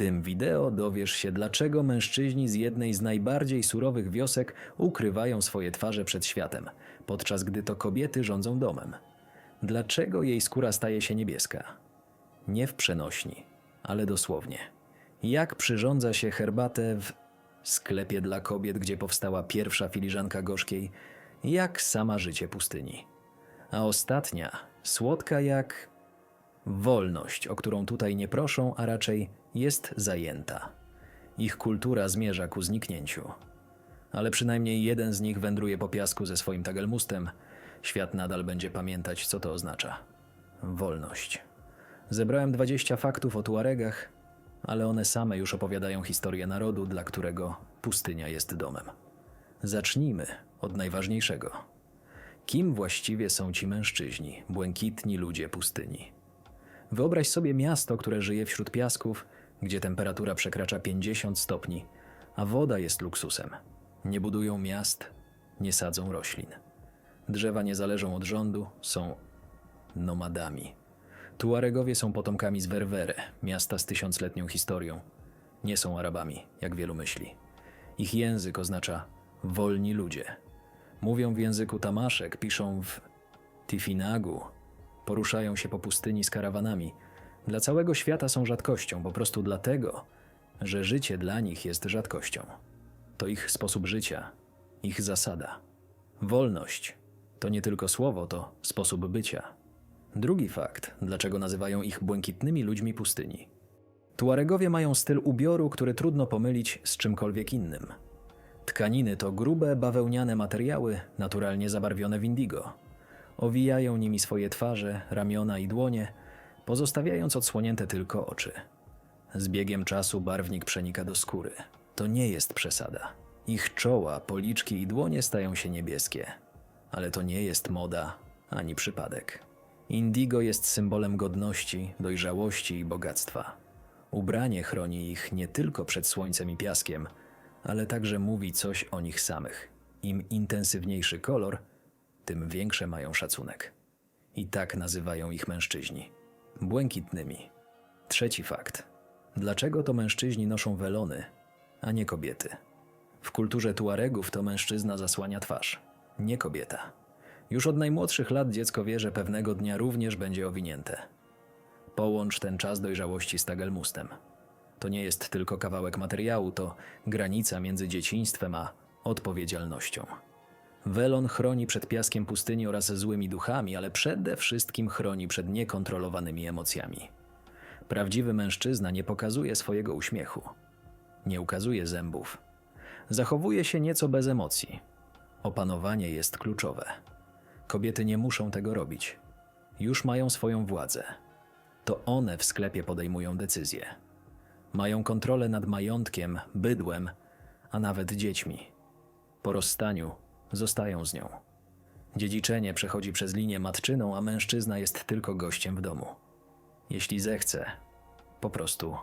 tym wideo dowiesz się, dlaczego mężczyźni z jednej z najbardziej surowych wiosek ukrywają swoje twarze przed światem, podczas gdy to kobiety rządzą domem. Dlaczego jej skóra staje się niebieska? Nie w przenośni, ale dosłownie. Jak przyrządza się herbatę w sklepie dla kobiet, gdzie powstała pierwsza filiżanka gorzkiej, jak sama życie pustyni. A ostatnia, słodka jak wolność, o którą tutaj nie proszą, a raczej jest zajęta. Ich kultura zmierza ku zniknięciu. Ale przynajmniej jeden z nich wędruje po piasku ze swoim tagelmustem. Świat nadal będzie pamiętać, co to oznacza. Wolność. Zebrałem 20 faktów o Tuaregach, ale one same już opowiadają historię narodu, dla którego pustynia jest domem. Zacznijmy od najważniejszego. Kim właściwie są ci mężczyźni, błękitni ludzie pustyni? Wyobraź sobie miasto, które żyje wśród piasków, gdzie temperatura przekracza 50 stopni, a woda jest luksusem. Nie budują miast, nie sadzą roślin. Drzewa nie zależą od rządu, są nomadami. Tuaregowie są potomkami z Werwere, miasta z tysiącletnią historią. Nie są Arabami, jak wielu myśli. Ich język oznacza wolni ludzie. Mówią w języku tamaszek, piszą w Tifinagu, poruszają się po pustyni z karawanami. Dla całego świata są rzadkością, po prostu dlatego, że życie dla nich jest rzadkością. To ich sposób życia, ich zasada. Wolność to nie tylko słowo, to sposób bycia. Drugi fakt, dlaczego nazywają ich błękitnymi ludźmi pustyni. Tuaregowie mają styl ubioru, który trudno pomylić z czymkolwiek innym. Tkaniny to grube, bawełniane materiały, naturalnie zabarwione w indigo. Owijają nimi swoje twarze, ramiona i dłonie, pozostawiając odsłonięte tylko oczy. Z biegiem czasu barwnik przenika do skóry. To nie jest przesada. Ich czoła, policzki i dłonie stają się niebieskie. Ale to nie jest moda ani przypadek. Indigo jest symbolem godności, dojrzałości i bogactwa. Ubranie chroni ich nie tylko przed słońcem i piaskiem, ale także mówi coś o nich samych. Im intensywniejszy kolor, tym większe mają szacunek. I tak nazywają ich mężczyźni błękitnymi. Trzeci fakt. Dlaczego to mężczyźni noszą welony, a nie kobiety? W kulturze Tuaregów to mężczyzna zasłania twarz, nie kobieta. Już od najmłodszych lat dziecko wie, że pewnego dnia również będzie owinięte. Połącz ten czas dojrzałości z tagelmustem. To nie jest tylko kawałek materiału, to granica między dzieciństwem a odpowiedzialnością. Welon chroni przed piaskiem pustyni oraz złymi duchami, ale przede wszystkim chroni przed niekontrolowanymi emocjami. Prawdziwy mężczyzna nie pokazuje swojego uśmiechu, nie ukazuje zębów. Zachowuje się nieco bez emocji. Opanowanie jest kluczowe. Kobiety nie muszą tego robić. Już mają swoją władzę. To one w sklepie podejmują decyzje. Mają kontrolę nad majątkiem, bydłem, a nawet dziećmi. Po rozstaniu zostają z nią. Dziedziczenie przechodzi przez linię matczyną, a mężczyzna jest tylko gościem w domu. Jeśli zechce, po prostu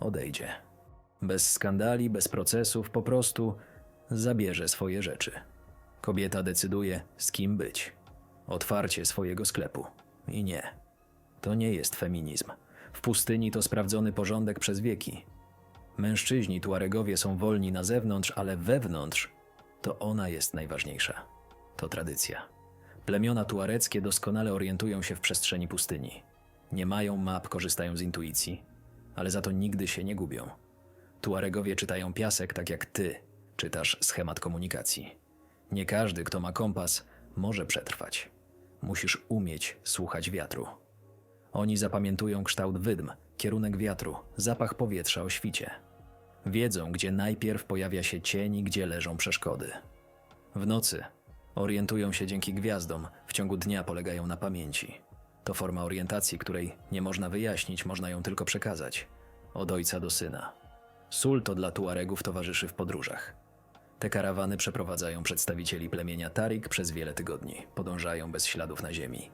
odejdzie. Bez skandali, bez procesów, po prostu zabierze swoje rzeczy. Kobieta decyduje, z kim być. Otwarcie swojego sklepu. I nie. To nie jest feminizm. W pustyni to sprawdzony porządek przez wieki. Mężczyźni Tuaregowie są wolni na zewnątrz, ale wewnątrz to ona jest najważniejsza. To tradycja. Plemiona tuareckie doskonale orientują się w przestrzeni pustyni. Nie mają map, korzystają z intuicji, ale za to nigdy się nie gubią. Tuaregowie czytają piasek tak jak ty czytasz schemat komunikacji. Nie każdy, kto ma kompas, może przetrwać. Musisz umieć słuchać wiatru. Oni zapamiętują kształt wydm, kierunek wiatru, zapach powietrza o świcie. Wiedzą, gdzie najpierw pojawia się cień i gdzie leżą przeszkody. W nocy orientują się dzięki gwiazdom, w ciągu dnia polegają na pamięci. To forma orientacji, której nie można wyjaśnić, można ją tylko przekazać. Od ojca do syna. Sól to dla Tuaregów towarzyszy w podróżach. Te karawany przeprowadzają przedstawicieli plemienia Tarik przez wiele tygodni, podążają bez śladów na ziemi.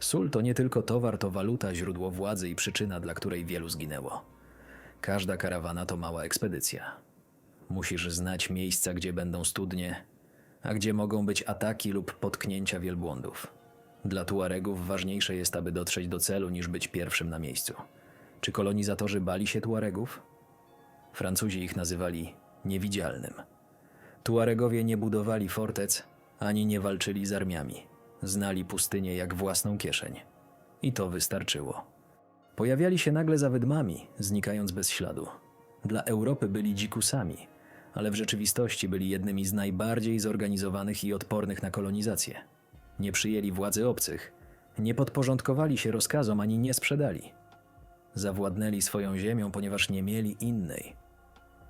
Sól to nie tylko towar, to waluta, źródło władzy i przyczyna, dla której wielu zginęło. Każda karawana to mała ekspedycja. Musisz znać miejsca, gdzie będą studnie, a gdzie mogą być ataki lub potknięcia wielbłądów. Dla Tuaregów ważniejsze jest, aby dotrzeć do celu, niż być pierwszym na miejscu. Czy kolonizatorzy bali się Tuaregów? Francuzi ich nazywali niewidzialnym. Tuaregowie nie budowali fortec ani nie walczyli z armiami. Znali pustynię jak własną kieszeń. I to wystarczyło. Pojawiali się nagle za wydmami, znikając bez śladu. Dla Europy byli dzikusami, ale w rzeczywistości byli jednymi z najbardziej zorganizowanych i odpornych na kolonizację. Nie przyjęli władzy obcych, nie podporządkowali się rozkazom ani nie sprzedali. Zawładnęli swoją ziemią, ponieważ nie mieli innej.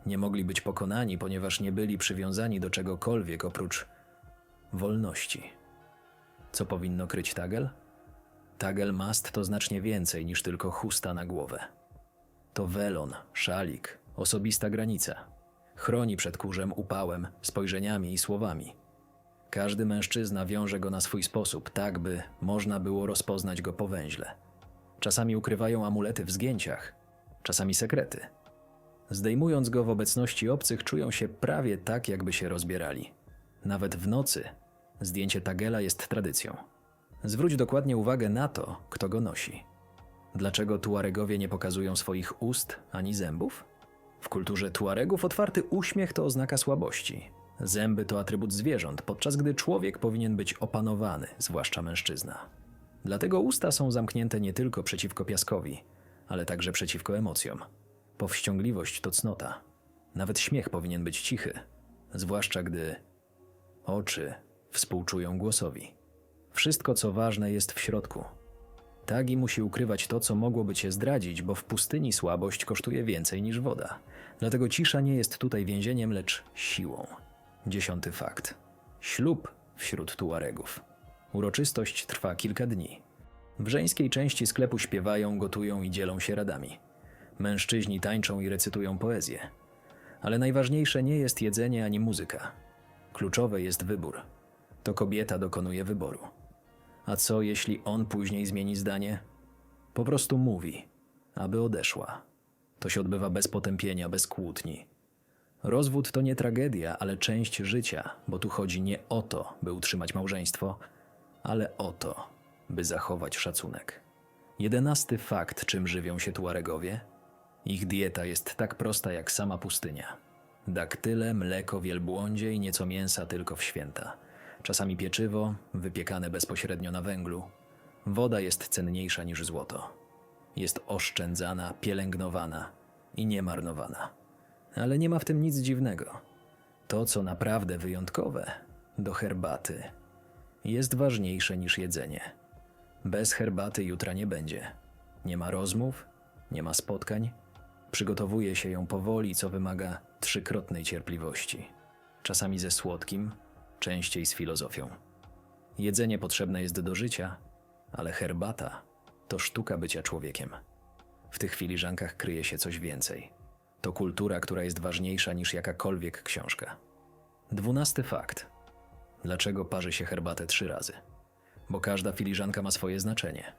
Nie mogli być pokonani, ponieważ nie byli przywiązani do czegokolwiek oprócz wolności. Co powinno kryć Tagel? Tagel mast to znacznie więcej niż tylko chusta na głowę. To welon, szalik, osobista granica. Chroni przed kurzem, upałem, spojrzeniami i słowami. Każdy mężczyzna wiąże go na swój sposób, tak by można było rozpoznać go po węźle. Czasami ukrywają amulety w zgięciach, czasami sekrety. Zdejmując go w obecności obcych, czują się prawie tak, jakby się rozbierali. Nawet w nocy zdjęcie Tagela jest tradycją. Zwróć dokładnie uwagę na to, kto go nosi. Dlaczego Tuaregowie nie pokazują swoich ust ani zębów? W kulturze Tuaregów otwarty uśmiech to oznaka słabości. Zęby to atrybut zwierząt, podczas gdy człowiek powinien być opanowany, zwłaszcza mężczyzna. Dlatego usta są zamknięte nie tylko przeciwko piaskowi, ale także przeciwko emocjom. Powściągliwość to cnota. Nawet śmiech powinien być cichy, zwłaszcza gdy oczy współczują głosowi. Wszystko, co ważne, jest w środku. Tagi musi ukrywać to, co mogłoby cię zdradzić, bo w pustyni słabość kosztuje więcej niż woda. Dlatego cisza nie jest tutaj więzieniem, lecz siłą. Dziesiąty fakt. Ślub wśród Tuaregów. Uroczystość trwa kilka dni. W żeńskiej części sklepu śpiewają, gotują i dzielą się radami. Mężczyźni tańczą i recytują poezję. Ale najważniejsze nie jest jedzenie ani muzyka. Kluczowe jest wybór. To kobieta dokonuje wyboru. A co jeśli on później zmieni zdanie? Po prostu mówi, aby odeszła. To się odbywa bez potępienia, bez kłótni. Rozwód to nie tragedia, ale część życia, bo tu chodzi nie o to, by utrzymać małżeństwo, ale o to, by zachować szacunek. Jedenasty fakt, czym żywią się Tuaregowie. Ich dieta jest tak prosta jak sama pustynia. Daktyle, mleko, wielbłądzie i nieco mięsa tylko w święta. Czasami pieczywo, wypiekane bezpośrednio na węglu. Woda jest cenniejsza niż złoto. Jest oszczędzana, pielęgnowana i niemarnowana. Ale nie ma w tym nic dziwnego. To, co naprawdę wyjątkowe, do herbaty, jest ważniejsze niż jedzenie. Bez herbaty jutra nie będzie. Nie ma rozmów, nie ma spotkań. Przygotowuje się ją powoli, co wymaga trzykrotnej cierpliwości. Czasami ze słodkim, częściej z filozofią. Jedzenie potrzebne jest do życia, ale herbata to sztuka bycia człowiekiem. W tych filiżankach kryje się coś więcej. To kultura, która jest ważniejsza niż jakakolwiek książka. Dwunasty fakt. Dlaczego parzy się herbatę trzy razy? Bo każda filiżanka ma swoje znaczenie.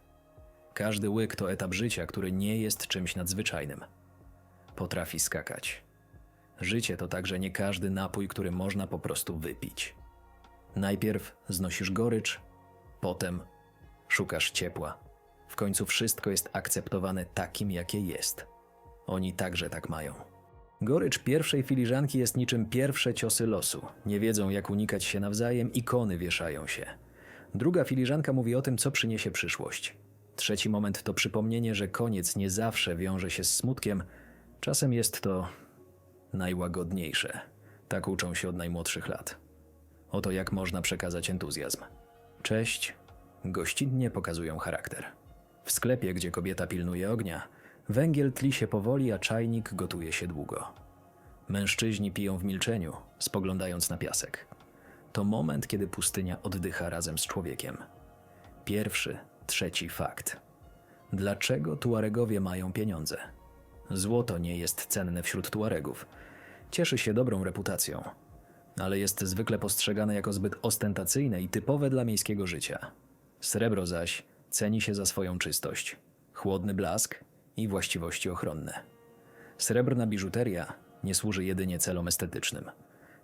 Każdy łyk to etap życia, który nie jest czymś nadzwyczajnym. Potrafi skakać. Życie to także nie każdy napój, który można po prostu wypić. Najpierw znosisz gorycz, potem szukasz ciepła. W końcu wszystko jest akceptowane takim, jakie jest. Oni także tak mają. Gorycz pierwszej filiżanki jest niczym pierwsze ciosy losu. Nie wiedzą, jak unikać się nawzajem, ikony wieszają się. Druga filiżanka mówi o tym, co przyniesie przyszłość. Trzeci moment to przypomnienie, że koniec nie zawsze wiąże się z smutkiem. Czasem jest to najłagodniejsze. Tak uczą się od najmłodszych lat. Oto jak można przekazać entuzjazm. Cześć, gościnnie pokazują charakter. W sklepie, gdzie kobieta pilnuje ognia, węgiel tli się powoli, a czajnik gotuje się długo. Mężczyźni piją w milczeniu, spoglądając na piasek. To moment, kiedy pustynia oddycha razem z człowiekiem. Pierwszy, trzeci fakt. Dlaczego Tuaregowie mają pieniądze? Złoto nie jest cenne wśród Tuaregów. Cieszy się dobrą reputacją, ale jest zwykle postrzegane jako zbyt ostentacyjne i typowe dla miejskiego życia. Srebro zaś ceni się za swoją czystość, chłodny blask i właściwości ochronne. Srebrna biżuteria nie służy jedynie celom estetycznym.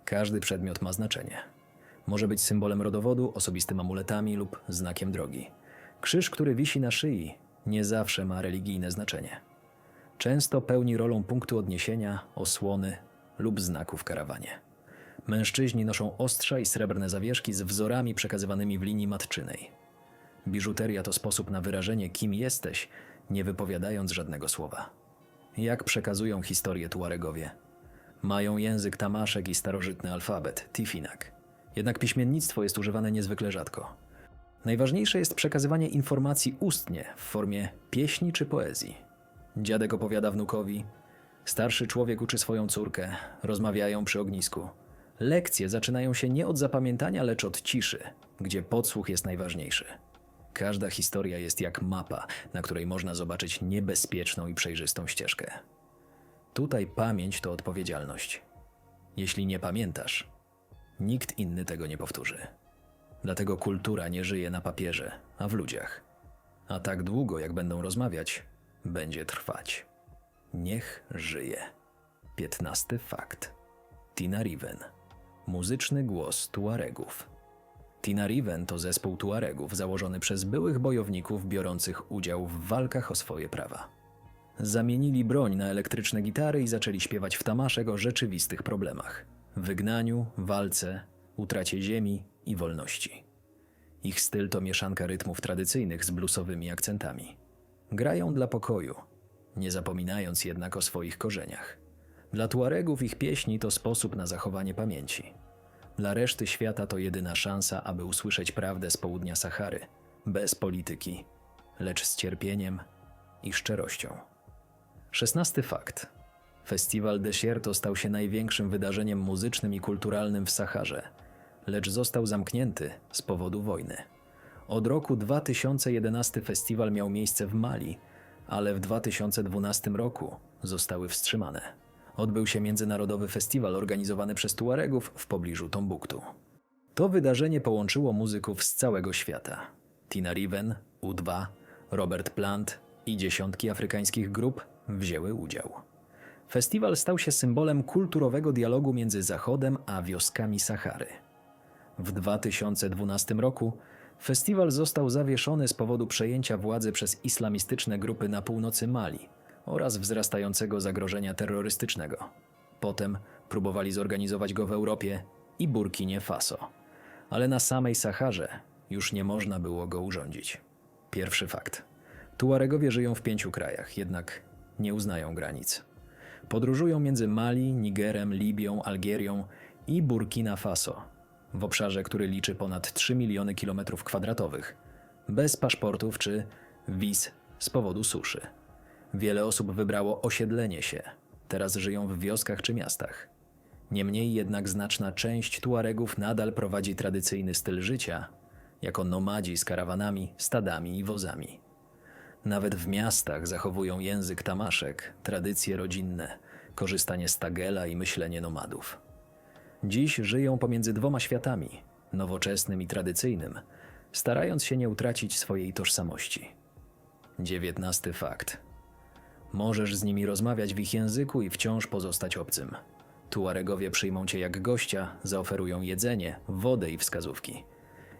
Każdy przedmiot ma znaczenie. Może być symbolem rodowodu, osobistym amuletami lub znakiem drogi. Krzyż, który wisi na szyi, nie zawsze ma religijne znaczenie. Często pełni rolą punktu odniesienia, osłony lub znaku w karawanie. Mężczyźni noszą ostrza i srebrne zawieszki z wzorami przekazywanymi w linii matczynej. Biżuteria to sposób na wyrażenie, kim jesteś, nie wypowiadając żadnego słowa. Jak przekazują historię Tuaregowie? Mają język tamaszek i starożytny alfabet, tifinak. Jednak piśmiennictwo jest używane niezwykle rzadko. Najważniejsze jest przekazywanie informacji ustnie w formie pieśni czy poezji. Dziadek opowiada wnukowi, starszy człowiek uczy swoją córkę, rozmawiają przy ognisku. Lekcje zaczynają się nie od zapamiętania, lecz od ciszy, gdzie podsłuch jest najważniejszy. Każda historia jest jak mapa, na której można zobaczyć niebezpieczną i przejrzystą ścieżkę. Tutaj pamięć to odpowiedzialność. Jeśli nie pamiętasz, nikt inny tego nie powtórzy. Dlatego kultura nie żyje na papierze, a w ludziach. A tak długo, jak będą rozmawiać, będzie trwać. Niech żyje. Piętnasty fakt. Tina Riven. Muzyczny głos Tuaregów. Tina Riven to zespół Tuaregów założony przez byłych bojowników biorących udział w walkach o swoje prawa. Zamienili broń na elektryczne gitary i zaczęli śpiewać w tamaszek o rzeczywistych problemach: wygnaniu, walce, utracie ziemi i wolności. Ich styl to mieszanka rytmów tradycyjnych z bluesowymi akcentami. Grają dla pokoju, nie zapominając jednak o swoich korzeniach. Dla Tuaregów ich pieśni to sposób na zachowanie pamięci. Dla reszty świata to jedyna szansa, aby usłyszeć prawdę z południa Sahary, bez polityki, lecz z cierpieniem i szczerością. Szesnasty fakt. Festiwal Desierto stał się największym wydarzeniem muzycznym i kulturalnym w Saharze, lecz został zamknięty z powodu wojny. Od roku 2011 festiwal miał miejsce w Mali, ale w 2012 roku zostały wstrzymane. Odbył się międzynarodowy festiwal organizowany przez Tuaregów w pobliżu Tombuktu. To wydarzenie połączyło muzyków z całego świata. Tina Riven, U2, Robert Plant i dziesiątki afrykańskich grup wzięły udział. Festiwal stał się symbolem kulturowego dialogu między Zachodem a wioskami Sahary. W 2012 roku festiwal został zawieszony z powodu przejęcia władzy przez islamistyczne grupy na północy Mali oraz wzrastającego zagrożenia terrorystycznego. Potem próbowali zorganizować go w Europie i Burkinie Faso, ale na samej Saharze już nie można było go urządzić. Pierwszy fakt. Tuaregowie żyją w pięciu krajach, jednak nie uznają granic. Podróżują między Mali, Nigerem, Libią, Algierią i Burkina Faso, w obszarze, który liczy ponad 3 miliony kilometrów kwadratowych, bez paszportów czy wiz z powodu suszy. Wiele osób wybrało osiedlenie się, teraz żyją w wioskach czy miastach. Niemniej jednak znaczna część Tuaregów nadal prowadzi tradycyjny styl życia, jako nomadzi z karawanami, stadami i wozami. Nawet w miastach zachowują język tamaszek, tradycje rodzinne, korzystanie z tagela i myślenie nomadów. Dziś żyją pomiędzy dwoma światami, nowoczesnym i tradycyjnym, starając się nie utracić swojej tożsamości. Dziewiętnasty fakt. Możesz z nimi rozmawiać w ich języku i wciąż pozostać obcym. Tuaregowie przyjmą cię jak gościa, zaoferują jedzenie, wodę i wskazówki.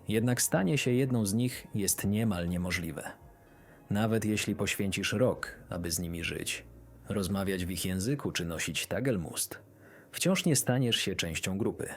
Jednak stanie się jedną z nich jest niemal niemożliwe. Nawet jeśli poświęcisz rok, aby z nimi żyć, rozmawiać w ich języku czy nosić tagelmust, wciąż nie staniesz się częścią grupy.